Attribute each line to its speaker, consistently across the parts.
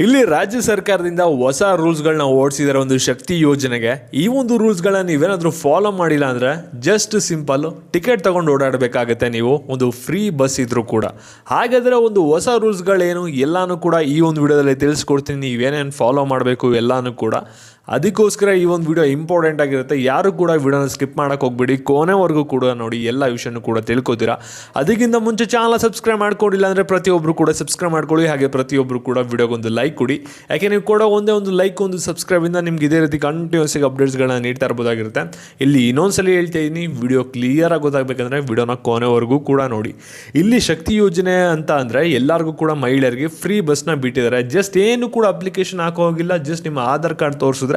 Speaker 1: ಇಲ್ಲಿ ರಾಜ್ಯ ಸರ್ಕಾರದಿಂದ ಹೊಸ ರೂಲ್ಸ್ಗಳನ್ನ ಓಡಿಸಿದಾರೆ ಒಂದು ಶಕ್ತಿ ಯೋಜನೆಗೆ. ಈ ಒಂದು ರೂಲ್ಸ್ಗಳನ್ನ ನೀವೇನಾದರೂ ಫಾಲೋ ಮಾಡಿಲ್ಲ ಅಂದರೆ ಜಸ್ಟ್ ಸಿಂಪಲ್ ಟಿಕೆಟ್ ತಗೊಂಡು ಓಡಾಡಬೇಕಾಗತ್ತೆ ನೀವು. ಒಂದು ಫ್ರೀ ಬಸ್ ಇದ್ರೂ ಕೂಡ. ಹಾಗಾದರೆ ಒಂದು ಹೊಸ ರೂಲ್ಸ್ಗಳೇನು ಎಲ್ಲಾನು ಕೂಡ ಈ ಒಂದು ವಿಡಿಯೋದಲ್ಲಿ ತಿಳಿಸ್ಕೊಡ್ತೀನಿ. ನೀವೇನೇನು ಫಾಲೋ ಮಾಡಬೇಕು ಎಲ್ಲಾನು ಕೂಡ. ಅದಕ್ಕೋಸ್ಕರ ಈ ಒಂದು ವಿಡಿಯೋ ಇಂಪಾರ್ಟೆಂಟ್ ಆಗಿರುತ್ತೆ. ಯಾರು ಕೂಡ ವಿಡಿಯೋನ ಸ್ಕಿಪ್ ಮಾಡೋಕೆ ಹೋಗ್ಬೇಡಿ. ಕೊನೆವರೆಗೂ ಕೂಡ ನೋಡಿ ಎಲ್ಲ ವಿಷಯನೂ ಕೂಡ ತಿಳ್ಕೊತೀರಾ. ಅದಕ್ಕಿಂತ ಮುಂಚೆ ಚಾನಲ್ ಸಬ್ಸ್ಕ್ರೈಬ್ ಮಾಡ್ಕೊಂಡಿಲ್ಲ ಅಂದರೆ ಪ್ರತಿಯೊಬ್ಬರು ಕೂಡ ಸಬ್ಸ್ಕ್ರೈಬ್ ಮಾಡ್ಕೊಳ್ಳಿ. ಹಾಗೆ ಪ್ರತಿಯೊಬ್ಬರು ಕೂಡ ವಿಡಿಯೋಗೊಂದು ಲೈಕ್ ಕೊಡಿ. ಯಾಕೆ ನೀವು ಕೂಡ ಒಂದೇ ಒಂದು ಲೈಕ್ ಒಂದು ಸಬ್ಸ್ಕ್ರೈಬಿಂದ ನಿಮ್ಗೆ ಇದೇ ರೀತಿ ಕಂಟಿನ್ಯೂಸ್ ಆಗಿ ಅಪ್ಡೇಟ್ಸ್ಗಳನ್ನ ನೀಡ್ತಾ ಇರ್ಬೋದಾಗಿರುತ್ತೆ. ಇಲ್ಲಿ ಇನ್ನೊಂದ್ಸಲ ಹೇಳ್ತಾ ಇದ್ದೀನಿ ವಿಡಿಯೋ ಕ್ಲಿಯರ್ ಆಗಿ ಗೊತ್ತಾಗಬೇಕಂದ್ರೆ ವಿಡಿಯೋನ ಕೊನೆವರೆಗೂ ಕೂಡ ನೋಡಿ. ಇಲ್ಲಿ ಶಕ್ತಿ ಯೋಜನೆ ಅಂತ ಅಂದರೆ ಎಲ್ಲರಿಗೂ ಕೂಡ ಮಹಿಳೆಯರಿಗೆ ಫ್ರೀ ಬಸ್ನ ಬಿಟ್ಟಿದ್ದಾರೆ. ಜಸ್ಟ್ ಏನು ಕೂಡ ಅಪ್ಲಿಕೇಶನ್ ಹಾಕೋ ಹೋಗಿಲ್ಲ. ಜಸ್ಟ್ ನಿಮ್ಮ ಆಧಾರ್ ಕಾರ್ಡ್ ತೋರಿಸಿದ್ರೆ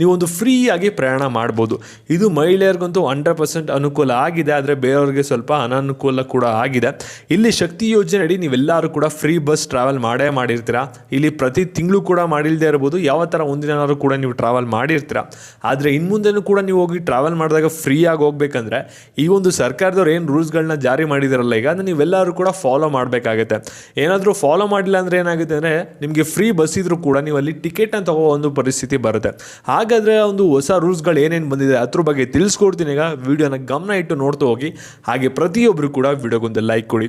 Speaker 1: ನೀವು ಒಂದು ಫ್ರೀಯಾಗಿ ಪ್ರಯಾಣ ಮಾಡ್ಬೋದು. ಇದು ಮಹಿಳೆಯರಿಗಂತೂ ಹಂಡ್ರೆಡ್ ಪರ್ಸೆಂಟ್ ಅನುಕೂಲ ಆಗಿದೆ, ಆದರೆ ಬೇರೆಯವ್ರಿಗೆ ಸ್ವಲ್ಪ ಅನನುಕೂಲ ಕೂಡ ಆಗಿದೆ. ಇಲ್ಲಿ ಶಕ್ತಿ ಯೋಜನೆ ಅಡಿ ನೀವೆಲ್ಲರೂ ಕೂಡ ಫ್ರೀ ಬಸ್ ಟ್ರಾವೆಲ್ ಮಾಡೇ ಮಾಡಿರ್ತೀರಾ? ಇಲ್ಲಿ ಪ್ರತಿ ತಿಂಗಳು ಕೂಡ ಮಾಡಿಲ್ಲದೆ ಇರ್ಬೋದು, ಯಾವ ಥರ ಒಂದಿನಾರು ಕೂಡ ನೀವು ಟ್ರಾವೆಲ್ ಮಾಡಿರ್ತೀರಾ? ಆದರೆ ಇನ್ಮುಂದೆನೂ ಕೂಡ ನೀವು ಹೋಗಿ ಟ್ರಾವೆಲ್ ಮಾಡಿದಾಗ ಫ್ರೀಯಾಗಿ ಹೋಗ್ಬೇಕಂದ್ರೆ, ಈ ಒಂದು ಸರ್ಕಾರದವ್ರು ಏನು ರೂಲ್ಸ್ಗಳನ್ನ ಜಾರಿ ಮಾಡಿದಾರಲ್ಲ, ಈಗ ಅದನ್ನು ನೀವೆಲ್ಲರೂ ಕೂಡ ಫಾಲೋ ಮಾಡಬೇಕಾಗುತ್ತೆ. ಏನಾದರೂ ಫಾಲೋ ಮಾಡಿಲ್ಲ ಅಂದರೆ ಏನಾಗುತ್ತೆ ಅಂದರೆ, ನಿಮಗೆ ಫ್ರೀ ಬಸ್ ಇದ್ರೂ ಕೂಡ ನೀವು ಅಲ್ಲಿ ಟಿಕೆಟ್ನ ತಗೋ ಒಂದು ಪರಿಸ್ಥಿತಿ ಬರುತ್ತೆ. ಹಾಗಾದರೆ ಒಂದು ಹೊಸ ರೂಲ್ಸ್ಗಳು ಏನೇನು ಬಂದಿದೆ ಅದ್ರ ಬಗ್ಗೆ ತಿಳಿಸ್ಕೊಡ್ತೀನಿ. ಈಗ ವಿಡಿಯೋನ ಗಮನ ಇಟ್ಟು ನೋಡ್ತಾ ಹೋಗಿ. ಹಾಗೆ ಪ್ರತಿಯೊಬ್ಬರು ಕೂಡ ವಿಡಿಯೋಗೊಂದು ಲೈಕ್ ಕೊಡಿ.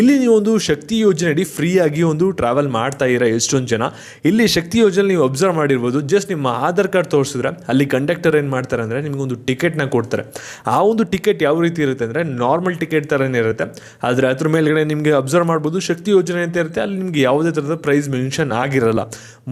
Speaker 1: ಇಲ್ಲಿ ನೀವು ಒಂದು ಶಕ್ತಿ ಯೋಜನೆ ಅಡಿ ಫ್ರೀಯಾಗಿ ಒಂದು ಟ್ರಾವೆಲ್ ಮಾಡ್ತಾ ಇರೋ ಎಷ್ಟೊಂದು ಜನ. ಇಲ್ಲಿ ಶಕ್ತಿ ಯೋಜನೆ ನೀವು ಅಬ್ಸರ್ವ್ ಮಾಡಿರ್ಬೋದು. ಜಸ್ಟ್ ನಿಮ್ಮ ಆಧಾರ್ ಕಾರ್ಡ್ ತೋರಿಸಿದ್ರೆ ಅಲ್ಲಿ ಕಂಡಕ್ಟರ್ ಏನು ಮಾಡ್ತಾರೆ ಅಂದರೆ ನಿಮಗೊಂದು ಟಿಕೆಟ್ನ ಕೊಡ್ತಾರೆ. ಆ ಒಂದು ಟಿಕೆಟ್ ಯಾವ ರೀತಿ ಇರುತ್ತೆ ಅಂದರೆ ನಾರ್ಮಲ್ ಟಿಕೆಟ್ ಥರನೇ ಇರುತ್ತೆ. ಆದರೆ ಅದ್ರ ಮೇಲ್ಗಡೆ ನಿಮಗೆ ಅಬ್ಸರ್ವ್ ಮಾಡ್ಬೋದು. ಶಕ್ತಿ ಯೋಜನೆ ಅಂತ ಇರುತ್ತೆ. ಅಲ್ಲಿ ನಿಮಗೆ ಯಾವುದೇ ಥರದ ಪ್ರೈಸ್ ಮೆನ್ಷನ್ ಆಗಿರಲ್ಲ.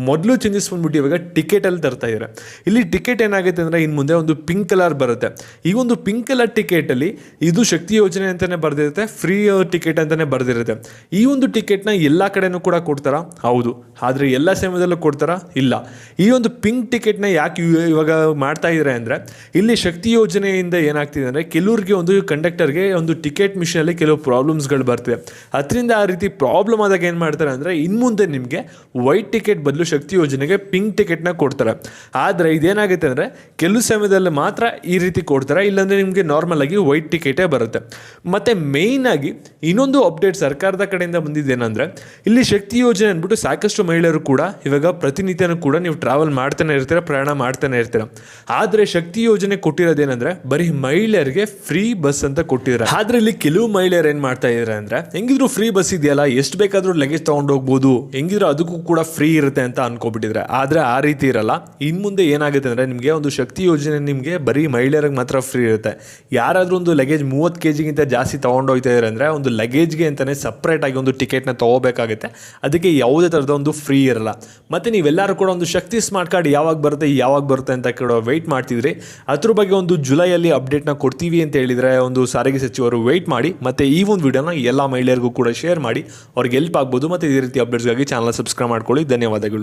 Speaker 1: ಮೊದಲು ಚೇಂಜಸ್ ಬಂದ್ಬಿಟ್ಟು ಇವಾಗ ಟಿಕೆಟಲ್ಲಿ ತರ್ತಾ ಇದ್ದಾರೆ ಇಲ್ಲಿ ಟಿಕೆಟ್ ಏನಾಗುತ್ತೆ ಅಂದರೆ ಇನ್ನು ಮುಂದೆ ಒಂದು ಪಿಂಕ್ ಕಲರ್ ಬರುತ್ತೆ. ಈ ಒಂದು ಪಿಂಕ್ ಕಲರ್ ಟಿಕೆಟಲ್ಲಿ ಇದು ಶಕ್ತಿ ಯೋಜನೆ ಅಂತಲೇ ಬರೆದಿರುತ್ತೆ ಫ್ರೀ ಟಿಕೆಟ್ ಅಂತಲೇ ಬರೆದಿರುತ್ತೆ. ಈ ಒಂದು ಟಿಕೆಟ್ನ ಎಲ್ಲ ಕಡೆನೂ ಕೂಡ ಕೊಡ್ತಾರಾ? ಹೌದು. ಆದರೆ ಎಲ್ಲ ಸಮಯದಲ್ಲೂ ಕೊಡ್ತಾರಾ? ಇಲ್ಲ. ಈ ಒಂದು ಪಿಂಕ್ ಟಿಕೆಟ್ನ ಯಾಕೆ ಇವ- ಇವಾಗ ಮಾಡ್ತಾ ಇದ್ದಾರೆ ಅಂದರೆ, ಇಲ್ಲಿ ಶಕ್ತಿ ಯೋಜನೆಯಿಂದ ಏನಾಗ್ತಿದೆ ಅಂದರೆ ಕೆಲವ್ರಿಗೆ ಒಂದು ಕಂಡಕ್ಟರ್ಗೆ ಒಂದು ಟಿಕೆಟ್ ಮಿಷಿನಲ್ಲಿ ಕೆಲವು ಪ್ರಾಬ್ಲಮ್ಸ್ಗಳು ಬರ್ತಿದೆ. ಅದರಿಂದ ಆ ರೀತಿ ಪ್ರಾಬ್ಲಮ್ ಆದಾಗ ಏನು ಮಾಡ್ತಾರೆ ಅಂದರೆ ಇನ್ನು ಮುಂದೆ ನಿಮಗೆ ವೈಟ್ ಟಿಕೆಟ್ ಬದಲು ಶಕ್ತಿ ಯೋಜನೆಗೆ ಪಿಂಕ್ ಟಿಕೆಟ್ನ ಕೊಡ್ತಾರೆ. ಆದರೆ ಇದೇನಾಗುತ್ತೆ ಅಂದರೆ ಕೆಲವು ಸಮಯದಲ್ಲಿ ಮಾತ್ರ ಈ ರೀತಿ ಕೊಡ್ತಾರೆ, ಇಲ್ಲಾಂದರೆ ನಿಮಗೆ ನಾರ್ಮಲ್ ಆಗಿ ವೈಟ್ ಟಿಕೆಟೇ ಬರುತ್ತೆ. ಮತ್ತು ಆಗಿ ಇನ್ನೊಂದು ಅಪ್ಡೇಟ್ ಸರ್ಕಾರದ ಕಡೆಯಿಂದ ಬಂದಿದ್ದೇನೆಂದರೆ, ಇಲ್ಲಿ ಶಕ್ತಿ ಯೋಜನೆ ಅಂದ್ಬಿಟ್ಟು ಸಾಕಷ್ಟು ಮಹಿಳೆಯರು ಕೂಡ ಇವಾಗ ಪ್ರತಿನಿತ್ಯನೂ ಕೂಡ ನೀವು ಟ್ರಾವೆಲ್ ಮಾಡ್ತಾನೆ ಇರ್ತೀರ, ಪ್ರಯಾಣ ಮಾಡ್ತಾನೆ ಇರ್ತೀರ. ಆದರೆ ಶಕ್ತಿ ಯೋಜನೆ ಕೊಟ್ಟಿರೋದೇನೆಂದರೆ, ಬರೀ ಮಹಿಳೆಯರಿಗೆ ಫ್ರೀ ಬಸ್ ಅಂತ ಕೊಟ್ಟಿದ್ದಾರೆ. ಆದರೆ ಇಲ್ಲಿ ಕೆಲವು ಮಹಿಳೆಯರು ಏನು ಮಾಡ್ತಾ ಇದ್ದಾರೆ ಅಂದರೆ, ಹೆಂಗಿದ್ರು ಫ್ರೀ ಬಸ್ ಇದೆಯಲ್ಲ, ಎಷ್ಟು ಬೇಕಾದರೂ ಲಗೇಜ್ ತೊಗೊಂಡೋಗ್ಬೋದು ಹೋಗ್ಬೋದು, ಹೆಂಗಿದ್ರು ಅದಕ್ಕೂ ಕೂಡ ಫ್ರೀ ಇರುತ್ತೆ ಅಂತ ಅನ್ಕೊಬಿಟ್ಟಿದ್ರೆ ಆದರೆ ಆ ರೀತಿ ಇರಲ್ಲ. ಮುಂದೆ ಏನಾಗುತ್ತೆ ಅಂದರೆ ನಿಮಗೆ ಒಂದು ಶಕ್ತಿ ಯೋಜನೆ ನಿಮಗೆ ಬರೀ ಮಹಿಳೆಯರಿಗೆ ಮಾತ್ರ ಫ್ರೀ ಇರುತ್ತೆ. ಯಾರಾದರೂ ಒಂದು ಲಗೇಜ್ ಮೂವತ್ತು ಕೆ ಜಿಗಿಂತ ಜಾಸ್ತಿ ತೊಗೊಂಡೋಗ್ತಾ ಇದ್ದಾರೆ ಅಂದರೆ ಒಂದು ಲಗೇಜ್ಗೆ ಅಂತಲೇ ಸಪ್ರೇಟಾಗಿ ಒಂದು ಟಿಕೆಟ್ನ ತಗೋಬೇಕಾಗುತ್ತೆ. ಅದಕ್ಕೆ ಯಾವುದೇ ಥರದ ಒಂದು ಫ್ರೀ ಇರಲ್ಲ. ಮತ್ತೆ ನೀವೆಲ್ಲರೂ ಕೂಡ ಒಂದು ಶಕ್ತಿ ಸ್ಮಾರ್ಟ್ ಕಾರ್ಡ್ ಯಾವಾಗ ಬರುತ್ತೆ ಯಾವಾಗ ಬರುತ್ತೆ ಅಂತ ಕೂಡ ವೆಯ್ಟ್ ಮಾಡ್ತಿದ್ರಿ. ಅದ್ರ ಬಗ್ಗೆ ಒಂದು ಜುಲೈಯಲ್ಲಿ ಅಪ್ಡೇಟ್ನ ಕೊಡ್ತೀವಿ ಅಂತ ಹೇಳಿದರೆ ಒಂದು ಸಾರಿಗೆ ಸಚಿವರು ವೆಯ್ಟ್ ಮಾಡಿ, ಮತ್ತೆ ಈ ಒಂದು ವಿಡಿಯೋನ ಎಲ್ಲ ಮಹಿಳೆಯರಿಗೂ ಕೂಡ ಶೇರ್ ಮಾಡಿ, ಅವ್ರಿಗೆ ಹೆಲ್ಪ್ ಆಗ್ಬೋದು. ಮತ್ತು ಇದೇ ರೀತಿ ಅಪ್ಡೇಟ್ಸ್ಗಾಗಿ ಚಾನಲ್ ಸಬ್ಸ್ಕ್ರೈಬ್ ಮಾಡ್ಕೊಳ್ಳಿ. ಧನ್ಯವಾದಗಳು.